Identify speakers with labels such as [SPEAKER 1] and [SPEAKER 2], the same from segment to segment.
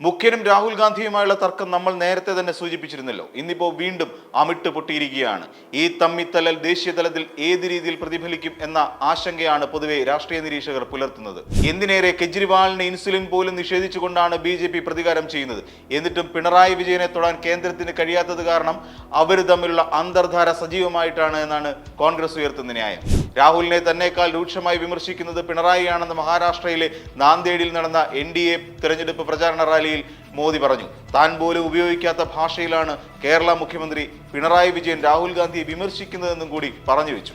[SPEAKER 1] മുഖ്യനും രാഹുൽ ഗാന്ധിയുമായുള്ള തർക്കം നമ്മൾ നേരത്തെ തന്നെ സൂചിപ്പിച്ചിരുന്നല്ലോ. ഇന്നിപ്പോ വീണ്ടും അമിട്ട് പൊട്ടിയിരിക്കുകയാണ്. ഈ തമ്മിത്തലൽ ദേശീയ തലത്തിൽ ഏത് രീതിയിൽ പ്രതിഫലിക്കും എന്ന ആശങ്കയാണ് പൊതുവെ രാഷ്ട്രീയ നിരീക്ഷകർ പുലർത്തുന്നത്. എന്തിനേറെ കെജ്രിവാളിന് ഇൻസുലിൻ പോലും നിഷേധിച്ചുകൊണ്ടാണ് ബി ജെ പി പ്രതികാരം ചെയ്യുന്നത്? എന്നിട്ടും പിണറായി വിജയനെ തൊടാൻ കേന്ദ്രത്തിന് കഴിയാത്തത് കാരണം അവർ തമ്മിലുള്ള അന്തർധാര സജീവമായിട്ടാണ് എന്നാണ് കോൺഗ്രസ് ഉയർത്തുന്ന ന്യായം. രാഹുലിനെ തന്നെക്കാൾ രൂക്ഷമായി വിമർശിക്കുന്നത് പിണറായിയാണെന്ന് മഹാരാഷ്ട്രയിലെ നാന്ദേഡിൽ നടന്ന എൻ ഡി എ തെരഞ്ഞെടുപ്പ് പ്രചാരണ റാലിയിൽ മോദി പറഞ്ഞു. താൻ പോലും ഉപയോഗിക്കാത്ത ഭാഷയിലാണ് കേരള മുഖ്യമന്ത്രി പിണറായി വിജയൻ രാഹുൽ ഗാന്ധിയെ വിമർശിക്കുന്നതെന്നും കൂടി പറഞ്ഞു വെച്ചു.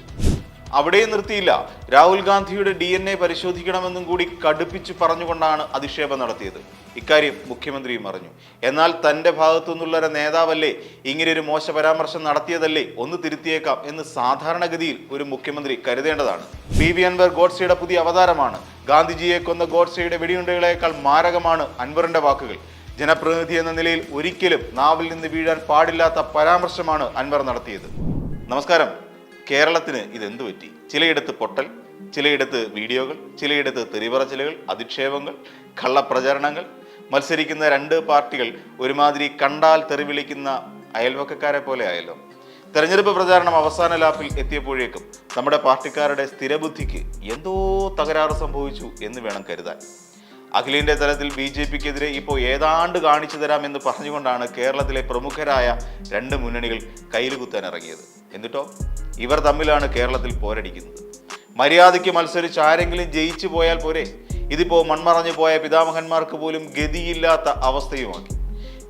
[SPEAKER 1] അവിടെയും നിർത്തിയില്ല. രാഹുൽ ഗാന്ധിയുടെ ഡി എൻ എ പരിശോധിക്കണമെന്നും കൂടി കടുപ്പിച്ച് പറഞ്ഞുകൊണ്ടാണ് അധിക്ഷേപം നടത്തിയത്. ഇക്കാര്യം മുഖ്യമന്ത്രിയും അറിഞ്ഞു. എന്നാൽ തന്റെ ഭാഗത്തു നിന്നുള്ള ഒരു നേതാവല്ലേ ഇങ്ങനെ ഒരു മോശ പരാമർശം നടത്തിയതല്ലേ ഒന്ന് തിരുത്തിയേക്കാം എന്ന് സാധാരണഗതിയിൽ ഒരു മുഖ്യമന്ത്രി കരുതേണ്ടതാണ്. ബി വി അൻവർ ഗോഡ്സെയുടെ പുതിയ അവതാരമാണ്. ഗാന്ധിജിയെ കൊന്ന ഗോഡ്സെയുടെ വെടിയുണ്ടകളേക്കാൾ മാരകമാണ് അൻവറിന്റെ വാക്കുകൾ. ജനപ്രതിനിധി എന്ന നിലയിൽ ഒരിക്കലും നാവിൽ നിന്ന് വീഴാൻ പാടില്ലാത്ത പരാമർശമാണ് അൻവർ നടത്തിയത്. നമസ്കാരം. കേരളത്തിന് ഇതെന്തു പറ്റി? ചിലയിടത്ത് പൊട്ടൽ ചിലയിടത്ത് വീഡിയോകൾ ചിലയിടത്ത് തെറിപറച്ചിലുകൾ അധിക്ഷേപങ്ങൾ കള്ളപ്രചരണങ്ങൾ. മത്സരിക്കുന്ന രണ്ട് പാർട്ടികൾ ഒരുമാതിരി കണ്ടാൽ തെറിവിളിക്കുന്ന അയൽവക്കക്കാരെ പോലെ ആയല്ലോ. തെരഞ്ഞെടുപ്പ് പ്രചാരണം അവസാന ലാപ്പിൽ എത്തിയപ്പോഴേക്കും നമ്മുടെ പാർട്ടിക്കാരുടെ സ്ഥിരബുദ്ധിക്ക് എന്തോ തകരാറ് സംഭവിച്ചു എന്ന് വേണം കരുതാൻ. അഖിലേന്ത്യാ തലത്തിൽ ബി ജെ പിക്കെതിരെ ഇപ്പോൾ ഏതാണ്ട് കാണിച്ചു തരാമെന്ന് പറഞ്ഞുകൊണ്ടാണ് കേരളത്തിലെ പ്രമുഖരായ രണ്ട് മുന്നണികൾ കയ്യിൽ കുത്താൻ ഇറങ്ങിയത്. എന്നിട്ടോ? ഇവർ തമ്മിലാണ് കേരളത്തിൽ പോരടിക്കുന്നത്. മര്യാദയ്ക്ക് മത്സരിച്ച് ആരെങ്കിലും ജയിച്ചു പോയാൽ പോരെ? ഇതിപ്പോൾ മൺമറഞ്ഞു പോയ പിതാമഹന്മാർക്ക് പോലും ഗതിയില്ലാത്ത അവസ്ഥയുമാക്കി.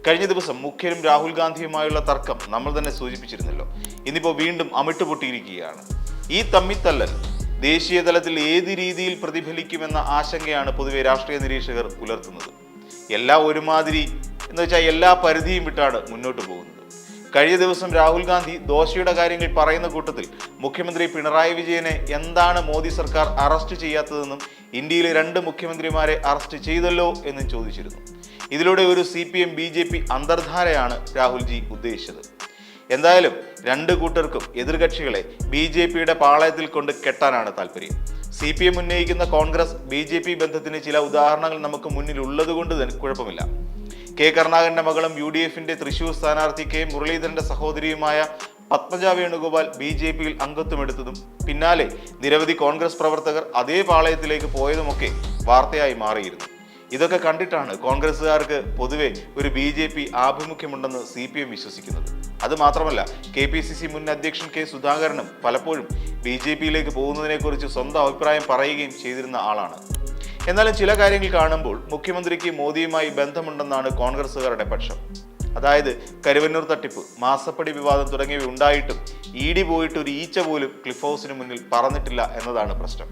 [SPEAKER 1] കഴിഞ്ഞ ദിവസം മുഖ്യനും രാഹുൽ ഗാന്ധിയുമായുള്ള തർക്കം നമ്മൾ തന്നെ സൂചിപ്പിച്ചിരുന്നല്ലോ. ഇന്നിപ്പോൾ വീണ്ടും അമിട്ടുപൊട്ടിയിരിക്കുകയാണ്. ഈ തമ്മിത്തല്ലൽ ദേശീയ തലത്തിൽ ഏത് രീതിയിൽ പ്രതിഫലിക്കുമെന്ന ആശങ്കയാണ് പൊതുവെ രാഷ്ട്രീയ നിരീക്ഷകർ പുലർത്തുന്നത്. എല്ലാം ഒരുമാതിരി എന്ന് വെച്ചാൽ എല്ലാ പരിധിയും വിട്ടാണ് മുന്നോട്ട് പോകുന്നത്. കഴിഞ്ഞ ദിവസം രാഹുൽ ഗാന്ധി ദോശയുടെ കാര്യങ്ങൾ പറയുന്ന കൂട്ടത്തിൽ മുഖ്യമന്ത്രി പിണറായി വിജയനെ എന്താണ് മോദി സർക്കാർ അറസ്റ്റ് ചെയ്യാത്തതെന്നും ഇന്ത്യയിലെ രണ്ട് മുഖ്യമന്ത്രിമാരെ അറസ്റ്റ് ചെയ്തല്ലോ എന്നും ചോദിച്ചിരുന്നു. ഇതിലൂടെ ഒരു C P M B J P അന്തർധാരയാണ് Rahulji ഉദ്ദേശിച്ചത്. എന്തായാലും രണ്ട് കൂട്ടർക്കും എതിർകക്ഷികളെ ബി ജെ പിയുടെ പാളയത്തിൽ കൊണ്ട് കെട്ടാനാണ് താല്പര്യം. സി പി എം ഉന്നയിക്കുന്ന കോൺഗ്രസ് ബി ജെ പി ബന്ധത്തിന് ചില ഉദാഹരണങ്ങൾ നമുക്ക് മുന്നിൽ ഉള്ളത് കൊണ്ട് തന്നെ കുഴപ്പമില്ല. കെ കരുണാകരന്റെ മകളും യു ഡി എഫിന്റെ തൃശൂർ സ്ഥാനാർത്ഥി കെ മുരളീധരന്റെ സഹോദരിയുമായ പത്മജ വേണുഗോപാൽ ബി ജെ പിയിൽ അംഗത്വമെടുത്തതും പിന്നാലെ നിരവധി കോൺഗ്രസ് പ്രവർത്തകർ അതേ പാളയത്തിലേക്ക് പോയതുമൊക്കെ വാർത്തയായി മാറിയിരുന്നു. ഇതൊക്കെ കണ്ടിട്ടാണ് കോൺഗ്രസ്സുകാർക്ക് പൊതുവെ ഒരു ബി ജെ പി ആഭിമുഖ്യമുണ്ടെന്ന് സി പി എം വിശ്വസിക്കുന്നത്. അത് മാത്രമല്ല കെ പി സി സി മുൻ അധ്യക്ഷൻ കെ സുധാകരനും പലപ്പോഴും ബി ജെ പിയിലേക്ക് പോകുന്നതിനെക്കുറിച്ച് സ്വന്തം അഭിപ്രായം പറയുകയും ചെയ്തിരുന്ന ആളാണ്. എന്നാലും ചില കാര്യങ്ങൾ കാണുമ്പോൾ മുഖ്യമന്ത്രിക്ക് മോദിയുമായി ബന്ധമുണ്ടെന്നാണ് കോൺഗ്രസ്സുകാരുടെ പക്ഷം. അതായത് കരുവന്നൂർ തട്ടിപ്പ് മാസപ്പടി വിവാദം തുടങ്ങിയവ ഉണ്ടായിട്ടും ഇ ഡി പോയിട്ട് ഒരു ഈച്ച പോലും ക്ലിഫ് ഹൗസിന് മുന്നിൽ പറഞ്ഞിട്ടില്ല എന്നതാണ് പ്രശ്നം.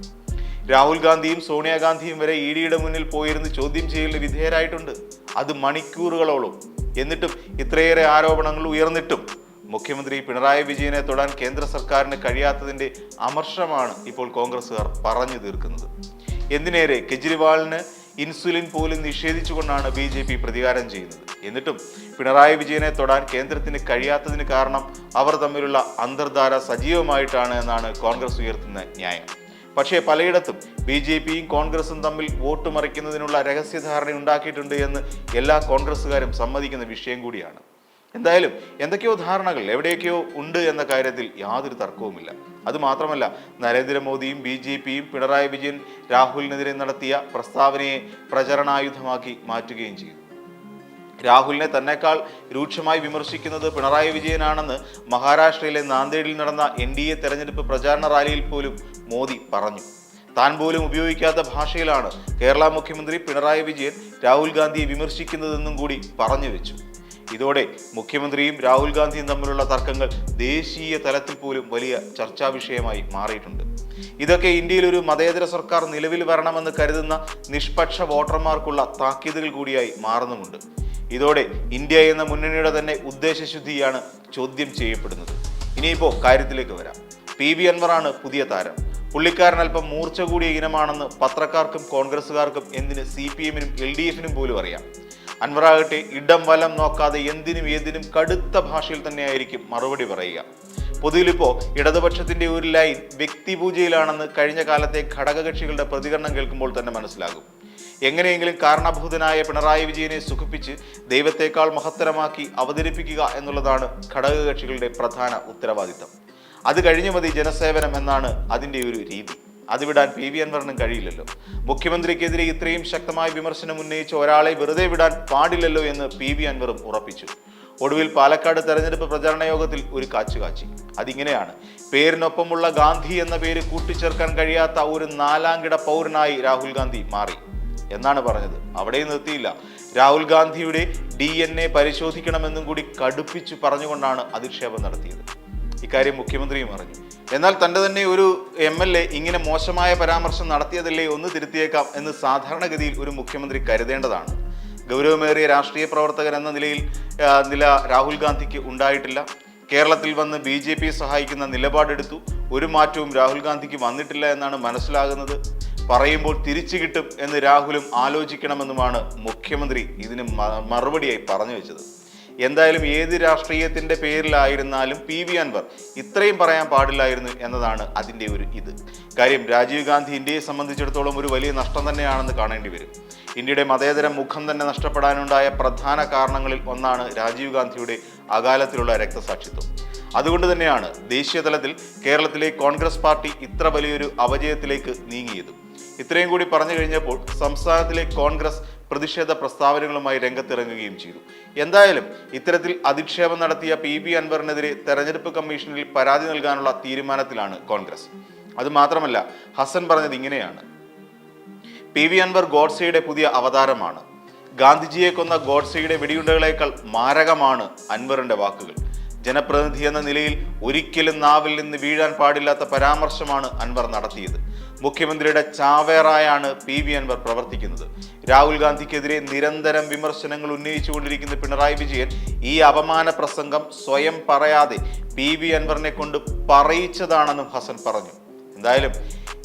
[SPEAKER 1] രാഹുൽ ഗാന്ധിയും സോണിയാഗാന്ധിയും വരെ ഇ ഡിയുടെ മുന്നിൽ പോയിരുന്ന് ചോദ്യം ചെയ്യലിന് വിധേയരായിട്ടുണ്ട്. അത് മണിക്കൂറുകളോളം. എന്നിട്ടും ഇത്രയേറെ ആരോപണങ്ങൾ ഉയർന്നിട്ടും മുഖ്യമന്ത്രി പിണറായി വിജയനെ തൊടാൻ കേന്ദ്ര സർക്കാരിന് കഴിയാത്തതിന്റെ അമർഷമാണ് ഇപ്പോൾ കോൺഗ്രസുകാർ പറഞ്ഞു തീർക്കുന്നത്. എന്തിനേറെ കെജ്രിവാളിന് ഇൻസുലിൻ പോലും നിഷേധിച്ചുകൊണ്ടാണ് ബി ജെ പി പ്രതികാരം ചെയ്യുന്നത്. എന്നിട്ടും പിണറായി വിജയനെ തൊടാൻ കേന്ദ്രത്തിന് കഴിയാത്തതിന് കാരണം അവർ തമ്മിലുള്ള അന്തർധാര സജീവമായിട്ടാണ് എന്നാണ് കോൺഗ്രസ് ഉയർത്തുന്ന ന്യായം. പക്ഷേ പലയിടത്തും ബി ജെ പിയും കോൺഗ്രസും തമ്മിൽ വോട്ട് മറിക്കുന്നതിനുള്ള രഹസ്യധാരണ ഉണ്ടാക്കിയിട്ടുണ്ട് എന്ന് എല്ലാ കോൺഗ്രസ്സുകാരും സമ്മതിക്കുന്ന വിഷയം കൂടിയാണ്. എന്തായാലും എന്തൊക്കെയോ ധാരണകൾ എവിടെയൊക്കെയോ ഉണ്ട് എന്ന കാര്യത്തിൽ യാതൊരു തർക്കവുമില്ല. അതുമാത്രമല്ല നരേന്ദ്രമോദിയും ബി ജെ പിയും പിണറായി വിജയൻ രാഹുലിനെതിരെ നടത്തിയ പ്രസ്താവനയെ പ്രചരണായുധമാക്കി മാറ്റുകയും ചെയ്തു. രാഹുലിനെ തന്നെക്കാൾ രൂക്ഷമായി വിമർശിക്കുന്നത് പിണറായി വിജയനാണെന്ന് മഹാരാഷ്ട്രയിലെ നാന്ദേഡിൽ നടന്ന എൻ ഡി എ തെരഞ്ഞെടുപ്പ് പ്രചാരണ റാലിയിൽ പോലും മോദി പറഞ്ഞു. താൻ പോലും ഉപയോഗിക്കാത്ത ഭാഷയിലാണ് കേരള മുഖ്യമന്ത്രി പിണറായി വിജയൻ രാഹുൽ ഗാന്ധിയെ വിമർശിക്കുന്നതെന്നും കൂടി പറഞ്ഞു വെച്ചു. ഇതോടെ മുഖ്യമന്ത്രിയും രാഹുൽ ഗാന്ധിയും തമ്മിലുള്ള തർക്കങ്ങൾ ദേശീയ തലത്തിൽ പോലും വലിയ ചർച്ചാ വിഷയമായി മാറിയിട്ടുണ്ട്. ഇതൊക്കെ ഇന്ത്യയിൽ ഒരു മതേതര സർക്കാർ നിലവിൽ വരണമെന്ന് കരുതുന്ന നിഷ്പക്ഷ വോട്ടർമാർക്കുള്ള താക്കീതുകൾ കൂടിയായി മാറുന്നുമുണ്ട്. ഇതോടെ ഇന്ത്യ എന്ന മുന്നണിയുടെ തന്നെ ഉദ്ദേശശുദ്ധിയാണ് ചോദ്യം ചെയ്യപ്പെടുന്നത്. ഇനിയിപ്പോൾ കാര്യത്തിലേക്ക് വരാം. പി ബി അൻവറാണ് പുതിയ താരം. പുള്ളിക്കാരൻ അല്പം മൂർച്ച കൂടിയ ഇനമാണെന്ന് പത്രക്കാർക്കും കോൺഗ്രസ്സുകാർക്കും എന്തിന് സി പി എമ്മിനും എൽ ഡി എഫിനും പോലും അറിയാം. അൻവറാകട്ടെ ഇടം വലം നോക്കാതെ എന്തിനും ഏതിനും കടുത്ത ഭാഷയിൽ തന്നെയായിരിക്കും മറുപടി പറയുക. പൊതുവിലിപ്പോ ഇടതുപക്ഷത്തിന്റെ ഒരു ലൈൻ വ്യക്തിപൂജയിലാണെന്ന് കഴിഞ്ഞ കാലത്തെ ഘടകകക്ഷികളുടെ പ്രതികരണം കേൾക്കുമ്പോൾ തന്നെ മനസ്സിലാകും. എങ്ങനെയെങ്കിലും കാരണഭൂതനായ പിണറായി വിജയനെ സുഖിപ്പിച്ച് ദൈവത്തെക്കാൾ മഹത്തരമാക്കി അവതരിപ്പിക്കുക എന്നുള്ളതാണ് ഘടകകക്ഷികളുടെ പ്രധാന ഉത്തരവാദിത്തം. അത് കഴിഞ്ഞു മതി ജനസേവനം എന്നാണ് അതിന്റെ ഒരു രീതി. അത് വിടാൻ പി വി അൻവറിനും കഴിയില്ലല്ലോ. മുഖ്യമന്ത്രിക്കെതിരെ ഇത്രയും ശക്തമായ വിമർശനം ഉന്നയിച്ച ഒരാളെ വെറുതെ വിടാൻ പാടില്ലല്ലോ എന്ന് പി വി അൻവറും ഉറപ്പിച്ചു. ഒടുവിൽ പാലക്കാട് തെരഞ്ഞെടുപ്പ് പ്രചാരണ യോഗത്തിൽ ഒരു കാച്ചുകാച്ചി. അതിങ്ങനെയാണ്. പേരിനൊപ്പമുള്ള ഗാന്ധി എന്ന പേര് കൂട്ടിച്ചേർക്കാൻ കഴിയാത്ത ഒരു നാലാംകിട പൗരനായി രാഹുൽ ഗാന്ധി മാറി. എന്നാണ് പറഞ്ഞത്. അവിടെ നിർത്തിയില്ല. രാഹുൽ ഗാന്ധിയുടെ ഡി എൻ എ പരിശോധിക്കണമെന്നും കൂടി കടുപ്പിച്ചു പറഞ്ഞുകൊണ്ടാണ് അധിക്ഷേപം നടത്തിയത്. ഇക്കാര്യം മുഖ്യമന്ത്രിയും അറിഞ്ഞു. എന്നാൽ തന്റെ തന്നെ ഒരു എം എൽ എ ഇങ്ങനെ മോശമായ പരാമർശം നടത്തിയതല്ലേ ഒന്ന് തിരുത്തിയേക്കാം എന്ന് സാധാരണഗതിയിൽ ഒരു മുഖ്യമന്ത്രി കരുതേണ്ടതാണ്. ഗൗരവമേറിയ രാഷ്ട്രീയ പ്രവർത്തകൻ എന്ന നിലയിൽ നില രാഹുൽ ഗാന്ധിക്ക് ഉണ്ടായിട്ടില്ല. കേരളത്തിൽ വന്ന് ബി ജെ പി സഹായിക്കുന്ന നിലപാടെടുത്തു. ഒരു മാറ്റവും രാഹുൽ ഗാന്ധിക്ക് വന്നിട്ടില്ല എന്നാണ് മനസ്സിലാകുന്നത്. പറയുമ്പോൾ തിരിച്ചു കിട്ടും എന്ന് രാഹുലും ആലോചിക്കണമെന്നുമാണ് മുഖ്യമന്ത്രി ഇതിന് മറുപടിയായി പറഞ്ഞു വെച്ചത്. എന്തായാലും ഏത് രാഷ്ട്രീയത്തിന്റെ പേരിലായിരുന്നാലും പി വി അൻവർ ഇത്രയും പറയാൻ പാടില്ലായിരുന്നു എന്നതാണ് അതിന്റെ ഒരു ഇത്. കാര്യം രാജീവ് ഗാന്ധി ഇന്ത്യയെ സംബന്ധിച്ചിടത്തോളം ഒരു വലിയ നഷ്ടം തന്നെയാണെന്ന് കാണേണ്ടി വരും. ഇന്ത്യയുടെ മതേതര മുഖം തന്നെ നഷ്ടപ്പെടാനുണ്ടായ പ്രധാന കാരണങ്ങളിൽ ഒന്നാണ് രാജീവ് ഗാന്ധിയുടെ അകാലത്തിലുള്ള രക്തസാക്ഷിത്വം. അതുകൊണ്ട് തന്നെയാണ് ദേശീയതലത്തിൽ കേരളത്തിലെ കോൺഗ്രസ് പാർട്ടി ഇത്ര വലിയൊരു അപജയത്തിലേക്ക് നീങ്ങിയത്. ഇത്രയും കൂടി പറഞ്ഞു കഴിഞ്ഞപ്പോൾ സംസ്ഥാനത്തിലെ കോൺഗ്രസ് പ്രതിഷേധ പ്രസ്താവനകളുമായി രംഗത്തിറങ്ങുകയും ചെയ്തു. എന്തായാലും ഇത്തരത്തിൽ അധിക്ഷേപം നടത്തിയ പി ബി അൻവറിനെതിരെ തെരഞ്ഞെടുപ്പ് കമ്മീഷനിൽ പരാതി നൽകാനുള്ള തീരുമാനത്തിലാണ് കോൺഗ്രസ്. അതുമാത്രമല്ല ഹസൻ പറഞ്ഞത് ഇങ്ങനെയാണ്. പി വി അൻവർ ഗോഡ്സെയുടെ പുതിയ അവതാരമാണ്. ഗാന്ധിജിയെ കൊന്ന ഗോഡ്സെയുടെ വെടിയുണ്ടകളേക്കാൾ മാരകമാണ് അൻവറിന്റെ വാക്കുകൾ. ജനപ്രതിനിധി എന്ന നിലയിൽ ഒരിക്കലും നാവിൽ നിന്ന് വീഴാൻ പാടില്ലാത്ത പരാമർശമാണ് അൻവർ നടത്തിയത്. മുഖ്യമന്ത്രിയുടെ ചാവേറായാണ് പി വി അൻവർ പ്രവർത്തിക്കുന്നത്. രാഹുൽ ഗാന്ധിക്കെതിരെ നിരന്തരം വിമർശനങ്ങൾ ഉന്നയിച്ചുകൊണ്ടിരിക്കുന്ന പിണറായി വിജയൻ ഈ അപമാന പ്രസംഗം സ്വയം പറയാതെ പി വി അൻവറിനെ കൊണ്ട് പറയിച്ചതാണെന്നും ഹസൻ പറഞ്ഞു. എന്തായാലും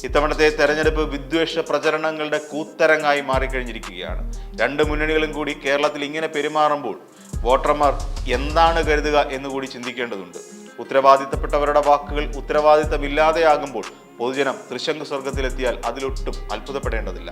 [SPEAKER 1] ഇത്തവണത്തെ തെരഞ്ഞെടുപ്പ് വിദ്വേഷ പ്രചരണങ്ങളുടെ കൂത്തരങ്ങായി മാറിക്കഴിഞ്ഞിരിക്കുകയാണ്. രണ്ട് മുന്നണികളും കൂടി കേരളത്തിൽ ഇങ്ങനെ പെരുമാറുമ്പോൾ വോട്ടർമാർ എന്താണ് കരുതുക എന്ന് കൂടി ചിന്തിക്കേണ്ടതുണ്ട്. ഉത്തരവാദിത്തപ്പെട്ടവരുടെ വാക്കുകൾ ഉത്തരവാദിത്തമില്ലാതെയാകുമ്പോൾ പൊതുജനം തൃശങ്ക് സ്വർഗത്തിലെത്തിയാൽ അതിലൊട്ടും അത്ഭുതപ്പെടേണ്ടതില്ല.